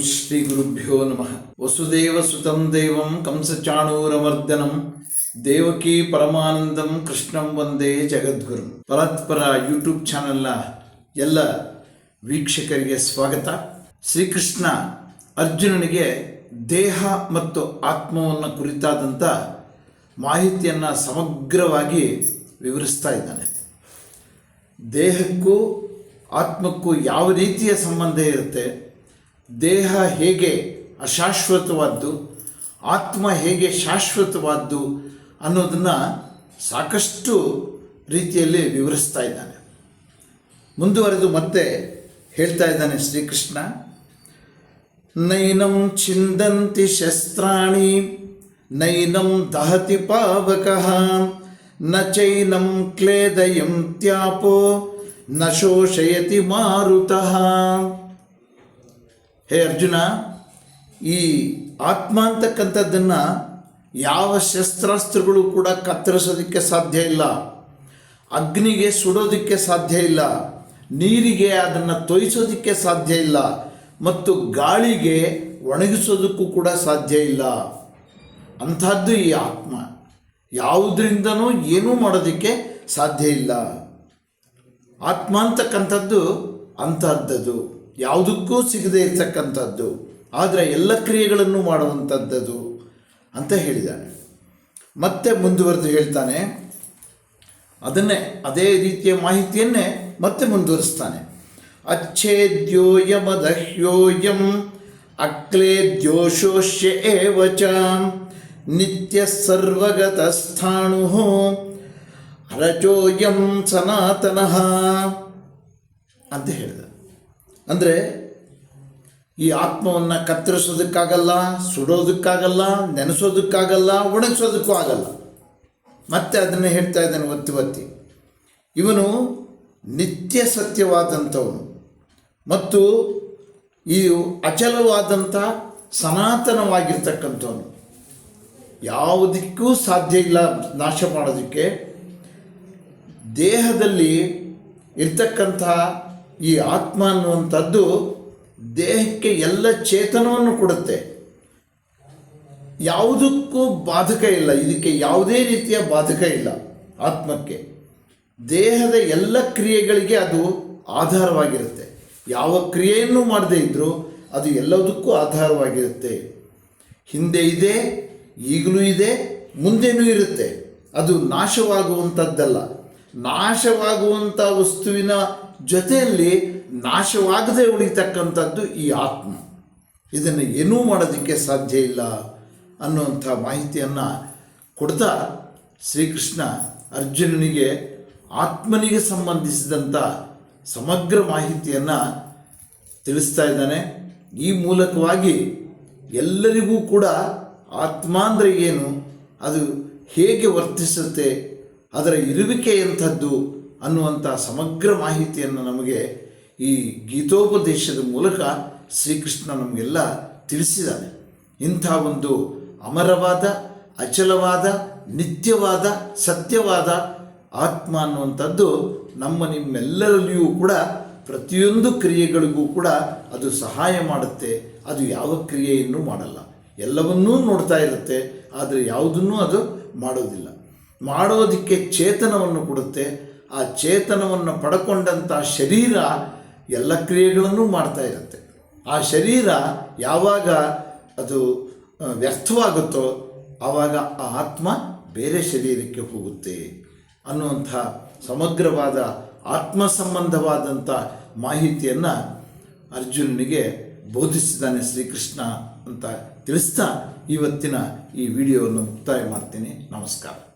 ಶ್ರೀ ಗುರುಭ್ಯೋ ನಮಃ. ವಸುದೇವ ಸುತಂ ದೇವಂ ಕಂಸಚಾಣೂರಮರ್ದನಂ. ದೇವಕಿ ಪರಮಾನಂದಂ ಕೃಷ್ಣಂ ವಂದೇ ಜಗದ್ಗುರು. ಪರತ್ಪರ ಯೂಟ್ಯೂಬ್ ಚಾನೆಲ್ನ ಎಲ್ಲ ವೀಕ್ಷಕರಿಗೆ ಸ್ವಾಗತ. ಶ್ರೀಕೃಷ್ಣ ಅರ್ಜುನನಿಗೆ ದೇಹ ಮತ್ತು ಆತ್ಮವನ್ನು ಕುರಿತಾದಂಥ ಮಾಹಿತಿಯನ್ನು ಸಮಗ್ರವಾಗಿ ವಿವರಿಸ್ತಾ ಇದ್ದಾನೆ. ದೇಹಕ್ಕೂ ಆತ್ಮಕ್ಕೂ ಯಾವ ರೀತಿಯ ಸಂಬಂಧ ಇರುತ್ತೆ? ದೇಹ ಹೇಗೆ ಅಶಾಶ್ವತವಾದ್ದು, ಆತ್ಮ ಹೇಗೆ ಶಾಶ್ವತವಾದ್ದು ಅನ್ನೋದನ್ನು ಸಾಕಷ್ಟು ರೀತಿಯಲ್ಲಿ ವಿವರಿಸ್ತಾ ಇದ್ದಾನೆ. ಮುಂದುವರೆದು ಮತ್ತೆ ಹೇಳ್ತಾ ಇದ್ದಾನೆ ಶ್ರೀಕೃಷ್ಣ. ನೈನಂ ಚಿಂದಂತಿ ಶಸ್ತ್ರಾಣಿ, ನೈನಂ ದಹತಿ ಪಾವಕಃ, ನ ಚೈನಂ ಕ್ಲೇದಯಂತ್ಯಾಪೋ ನ ಶೋಷಯತಿ ಮಾರುತಃ. ಹೇ ಅರ್ಜುನ, ಈ ಆತ್ಮ ಅಂತಕ್ಕಂಥದ್ದನ್ನು ಯಾವ ಶಸ್ತ್ರಾಸ್ತ್ರಗಳು ಕೂಡ ಕತ್ತರಿಸೋದಕ್ಕೆ ಸಾಧ್ಯ ಇಲ್ಲ. ಅಗ್ನಿಗೆ ಸುಡೋದಕ್ಕೆ ಸಾಧ್ಯ ಇಲ್ಲ. ನೀರಿಗೆ ಅದನ್ನು ತೊಯಿಸೋದಕ್ಕೆ ಸಾಧ್ಯ ಇಲ್ಲ. ಮತ್ತು ಗಾಳಿಗೆ ಒಣಗಿಸೋದಕ್ಕೂ ಕೂಡ ಸಾಧ್ಯ ಇಲ್ಲ. ಅಂಥದ್ದು ಈ ಆತ್ಮ. ಯಾವುದರಿಂದನೂ ಏನೂ ಮಾಡೋದಕ್ಕೆ ಸಾಧ್ಯ ಇಲ್ಲ. ಆತ್ಮ ಅಂತಕ್ಕಂಥದ್ದು ಅಂತಹದ್ದದು. ಯಾವುದಕ್ಕೂ ಸಿಗದೇ ಇರ್ತಕ್ಕಂಥದ್ದು, ಆದರೆ ಎಲ್ಲ ಕ್ರಿಯೆಗಳನ್ನು ಮಾಡುವಂಥದ್ದು ಅಂತ ಹೇಳಿದ್ದಾನೆ. ಮತ್ತೆ ಮುಂದುವರೆದು ಹೇಳ್ತಾನೆ, ಅದನ್ನೇ, ಅದೇ ರೀತಿಯ ಮಾಹಿತಿಯನ್ನೇ ಮತ್ತೆ ಮುಂದುವರಿಸ್ತಾನೆ. ಅಚ್ಛೇದ್ಯೋಯಮದಹ್ಯೋಯಂ ಅಕ್ಲೇದ್ಯೋಶೋಷ್ಯ ಏವ ಚ, ನಿತ್ಯ ಸರ್ವಗತ ಸ್ಥಾಣು ರಚೋಯಂ ಸನಾತನಃ ಅಂತ ಹೇಳಿದ. ಅಂದರೆ ಈ ಆತ್ಮವನ್ನು ಕತ್ತರಿಸೋದಕ್ಕಾಗಲ್ಲ, ಸುಡೋದಕ್ಕಾಗಲ್ಲ, ನೆನೆಸೋದಕ್ಕಾಗಲ್ಲ, ಒಣಗಿಸೋದಕ್ಕೂ ಆಗಲ್ಲ. ಮತ್ತೆ ಅದನ್ನು ಹೇಳ್ತಾ ಇದ್ದಾನೆ ಒತ್ತಿ ಒತ್ತಿ ಇವನು ನಿತ್ಯ ಸತ್ಯವಾದಂಥವನು. ಮತ್ತು ಈ ಅಚಲವಾದಂಥ ಸನಾತನವಾಗಿರ್ತಕ್ಕಂಥವನು. ಯಾವುದಕ್ಕೂ ಸಾಧ್ಯ ಇಲ್ಲ ನಾಶ ಮಾಡೋದಕ್ಕೆ. ದೇಹದಲ್ಲಿ ಇರ್ತಕ್ಕಂಥ ಈ ಆತ್ಮ ಅನ್ನುವಂಥದ್ದು ದೇಹಕ್ಕೆ ಎಲ್ಲ ಚೇತನವನ್ನು ಕೊಡುತ್ತೆ. ಯಾವುದಕ್ಕೂ ಬಾಧಕ ಇಲ್ಲ. ಇದಕ್ಕೆ ಯಾವುದೇ ರೀತಿಯ ಬಾಧಕ ಇಲ್ಲ ಆತ್ಮಕ್ಕೆ. ದೇಹದ ಎಲ್ಲ ಕ್ರಿಯೆಗಳಿಗೆ ಅದು ಆಧಾರವಾಗಿರುತ್ತೆ. ಯಾವ ಕ್ರಿಯೆಯನ್ನು ಮಾಡದೇ ಇದ್ದರೂ ಅದು ಎಲ್ಲದಕ್ಕೂ ಆಧಾರವಾಗಿರುತ್ತೆ. ಹಿಂದೆ ಇದೆ, ಈಗಲೂ ಇದೆ, ಮುಂದೆನೂ ಇರುತ್ತೆ. ಅದು ನಾಶವಾಗುವಂಥದ್ದಲ್ಲ. ನಾಶವಾಗುವಂಥ ವಸ್ತುವಿನ ಜೊತೆಯಲ್ಲಿ ನಾಶವಾಗದೆ ಉಳಿತಕ್ಕಂಥದ್ದು ಈ ಆತ್ಮ. ಇದನ್ನು ಏನೂ ಮಾಡೋದಕ್ಕೆ ಸಾಧ್ಯ ಇಲ್ಲ ಅನ್ನುವಂಥ ಮಾಹಿತಿಯನ್ನು ಕೊಡ್ತಾ ಶ್ರೀಕೃಷ್ಣ ಅರ್ಜುನನಿಗೆ ಆತ್ಮನಿಗೆ ಸಂಬಂಧಿಸಿದಂಥ ಸಮಗ್ರ ಮಾಹಿತಿಯನ್ನು ತಿಳಿಸ್ತಾ ಇದ್ದಾನೆ. ಈ ಮೂಲಕವಾಗಿ ಎಲ್ಲರಿಗೂ ಕೂಡ ಆತ್ಮ ಏನು, ಅದು ಹೇಗೆ ವರ್ತಿಸುತ್ತೆ, ಅದರ ಇರುವಿಕೆ ಎಂಥದ್ದು ಅನ್ನುವಂಥ ಸಮಗ್ರ ಮಾಹಿತಿಯನ್ನು ನಮಗೆ ಈ ಗೀತೋಪದೇಶದ ಮೂಲಕ ಶ್ರೀಕೃಷ್ಣ ನಮಗೆಲ್ಲ ತಿಳಿಸಿದ್ದಾನೆ. ಇಂಥ ಒಂದು ಅಮರವಾದ, ಅಚಲವಾದ, ನಿತ್ಯವಾದ, ಸತ್ಯವಾದ ಆತ್ಮ ಅನ್ನುವಂಥದ್ದು ನಮ್ಮ ನಿಮ್ಮೆಲ್ಲರಲ್ಲಿಯೂ ಕೂಡ ಪ್ರತಿಯೊಂದು ಕ್ರಿಯೆಗಳಿಗೂ ಕೂಡ ಅದು ಸಹಾಯ ಮಾಡುತ್ತೆ. ಅದು ಯಾವ ಕ್ರಿಯೆಯನ್ನು ಮಾಡಲ್ಲ. ಎಲ್ಲವನ್ನೂ ನೋಡ್ತಾ ಇರುತ್ತೆ, ಆದರೆ ಯಾವುದನ್ನೂ ಅದು ಮಾಡೋದಿಲ್ಲ. ಮಾಡೋದಕ್ಕೆ ಚೇತನವನ್ನು ಕೊಡುತ್ತೆ ಆ ಚೇತನವನ್ನು ಪಡ್ಕೊಂಡಂಥ ಶರೀರ ಎಲ್ಲ ಕ್ರಿಯೆಗಳನ್ನು ಮಾಡ್ತಾ ಇರುತ್ತೆ. ಆ ಶರೀರ ಯಾವಾಗ ಅದು ವ್ಯರ್ಥವಾಗುತ್ತೋ ಆವಾಗ ಆ ಆತ್ಮ ಬೇರೆ ಶರೀರಕ್ಕೆ ಹೋಗುತ್ತೆ ಅನ್ನುವಂಥ ಸಮಗ್ರವಾದ ಆತ್ಮ ಸಂಬಂಧವಾದಂಥ ಮಾಹಿತಿಯನ್ನು ಅರ್ಜುನನಿಗೆ ಬೋಧಿಸಿದ್ದಾನೆ ಶ್ರೀಕೃಷ್ಣ ಅಂತ ತಿಳಿಸ್ತಾ ಇವತ್ತಿನ ಈ ವಿಡಿಯೋವನ್ನು ಮುಕ್ತಾಯ ಮಾಡ್ತೀನಿ. ನಮಸ್ಕಾರ.